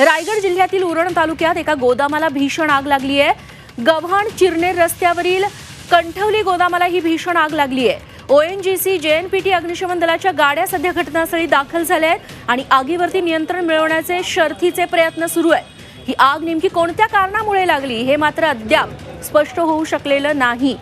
रायगड जिल्ह्यातील उरण तालुक्यात एका गोदामाला भीषण आग लागली आहे. गव्हाण चिरनेर रस्त्यावरील कंठवली गोदामाला ही भीषण आग लागली आहे. ओएनजीसी जेएनपीटी अग्निशमन दलाच्या गाड्या सध्या घटनास्थळी दाखल झाल्या आहेत आणि आगीवरती नियंत्रण मिळवण्याचे शर्थीचे प्रयत्न सुरू आहेत. ही आग नेमकी कोणत्या कारणामुळे लागली हे मात्र अद्याप स्पष्ट होऊ शकलेलं नाही.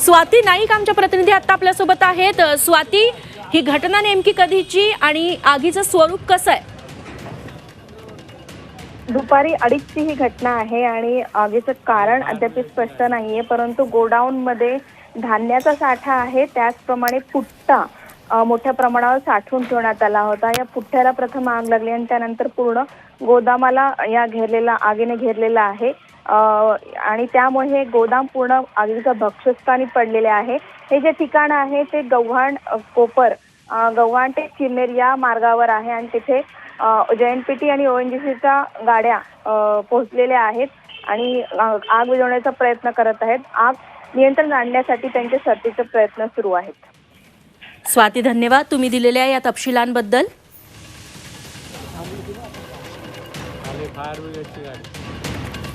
स्वाती नाईक आमच्या प्रतिनिधी आता आपल्यासोबत आहेत. स्वाती ही घटना नेमकी कधीची आणि आगीचं स्वरूप कसं आहे? दुपारी अडीचची ही घटना आहे आणि आगीचं कारण अद्याप स्पष्ट नाहीये परंतु गोडाऊनमध्ये धान्याचा साठा आहे. त्याचप्रमाणे पुट्टा मोठ्या प्रमाणावर साठवून ठेवण्यात आला होता. या पुठ्ठ्याला प्रथम आग लागली आणि त्यानंतर पूर्ण गोदामाला या घेरलेला आगीने घेरलेला आहे. आणि त्यामुळे हे गोदाम पूर्ण आगीच्या भक्षस्थानी पडलेले आहे. हे जे ठिकाण आहे ते गव्हाण कोपर गव्हाण ते चिरनेर या मार्गावर आहे आणि तिथे जेएनपीटी आणि ओएनजीसीच्या गाड्या अ, पोहोचलेल्या आहेत आणि आग विझवण्याचा प्रयत्न करत आहेत. आग नियंत्रण आणण्यासाठी त्यांचे शर्थीचे प्रयत्न सुरू आहेत. स्वाती धन्यवाद. तुम्ही दिलेल्या या तपशिलांबद्दल. फायर ब्रिगेडची गाडी.